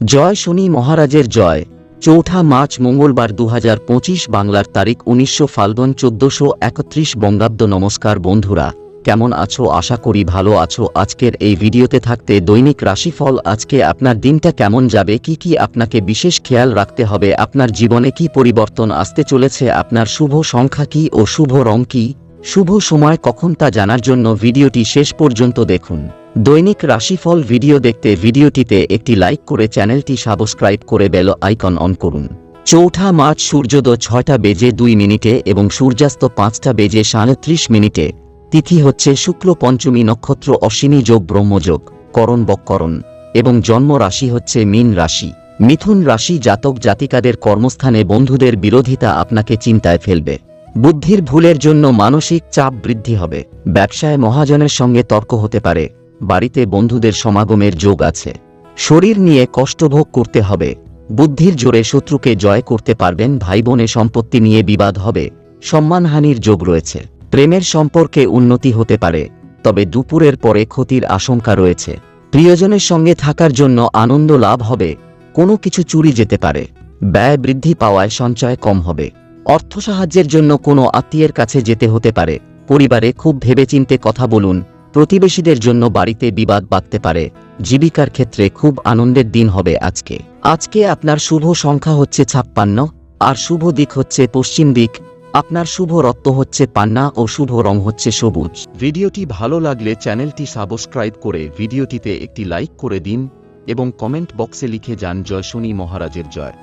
জয় শনি মহারাজের জয়। চৌঠা মার্চ মঙ্গলবার দুহাজার পঁচিশ বাংলার তারিখ উনিশশো ফাল্গুন চোদ্দশো একত্রিশ বঙ্গাব্দ। নমস্কার বন্ধুরা, কেমন আছো? আশা করি ভালো আছো। আজকের এই ভিডিওতে থাকতে দৈনিক রাশিফল, আজকে আপনার দিনটা কেমন যাবে? কি কি আপনাকে বিশেষ খেয়াল রাখতে হবে? আপনার জীবনে কি পরিবর্তন আসতে চলেছে? আপনার শুভ সংখ্যা কি ও শুভ রং কি? শুভ সময় কখন তা জানার জন্য ভিডিওটি শেষ পর্যন্ত দেখুন। দৈনিক রাশিফল ভিডিও দেখতে ভিডিওটিতে একটি লাইক করে চ্যানেলটি সাবস্ক্রাইব করে বেল আইকন অন করুন। চৌঠা মার্চ সূর্যোদয় ছয়টা বেজে দুই মিনিটে এবং সূর্যাস্ত পাঁচটা বেজে সাঁত্রিশ মিনিটে। তিথি হচ্ছে শুক্ল পঞ্চমী নক্ষত্র অশ্বিনী যোগ ব্রহ্মযোগ করণ বক্করণ। এবং জন্ম রাশি হচ্ছে মীন রাশি। মিথুন রাশি জাতক জাতিকাদের কর্মস্থানে বন্ধুদের বিরোধিতা আপনাকে চিন্তায় ফেলবে। বুদ্ধির ভুলের জন্য মানসিক চাপ বৃদ্ধি হবে। ব্যবসায় মহাজনের সঙ্গে তর্ক হতে পারে। বাড়িতে বন্ধুদের সমাগমের যোগ আছে। শরীর নিয়ে কষ্টভোগ করতে হবে। বুদ্ধির জোরে শত্রুকে জয় করতে পারবেন ভাই বোনে সম্পত্তি নিয়ে বিবাদ হবে। সম্মানহানির যোগ রয়েছে। প্রেমের সম্পর্কে উন্নতি হতে পারে। তবে দুপুরের পরে ক্ষতির আশঙ্কা রয়েছে। প্রিয়জনের সঙ্গে থাকার জন্য আনন্দ লাভ হবে। কোনো কিছু চুরি যেতে পারে। ব্যয় বৃদ্ধি পাওয়ায় সঞ্চয় কম হবে। অর্থ সাহায্যের জন্য কোনো আত্মীয়ের কাছে যেতে হতে পারে। পরিবারে খুব ভেবেচিন্তে কথা বলুন। প্রতিবেশীদের জন্য বাড়িতে বিবাদ বাঁধতে পারে। জীবিকার ক্ষেত্রে খুব আনন্দের দিন হবে আজকে। আজকে আপনার শুভ সংখ্যা হচ্ছে ছাপ্পান্ন, আর শুভ দিক হচ্ছে পশ্চিম দিক। আপনার শুভ রত্ন হচ্ছে পান্না ও শুভ রং হচ্ছে সবুজ। ভিডিওটি ভালো লাগলে চ্যানেলটি সাবস্ক্রাইব করে ভিডিওটিতে একটি লাইক করে দিন এবং কমেন্ট বক্সে লিখে যান জয় শনি মহারাজের জয়।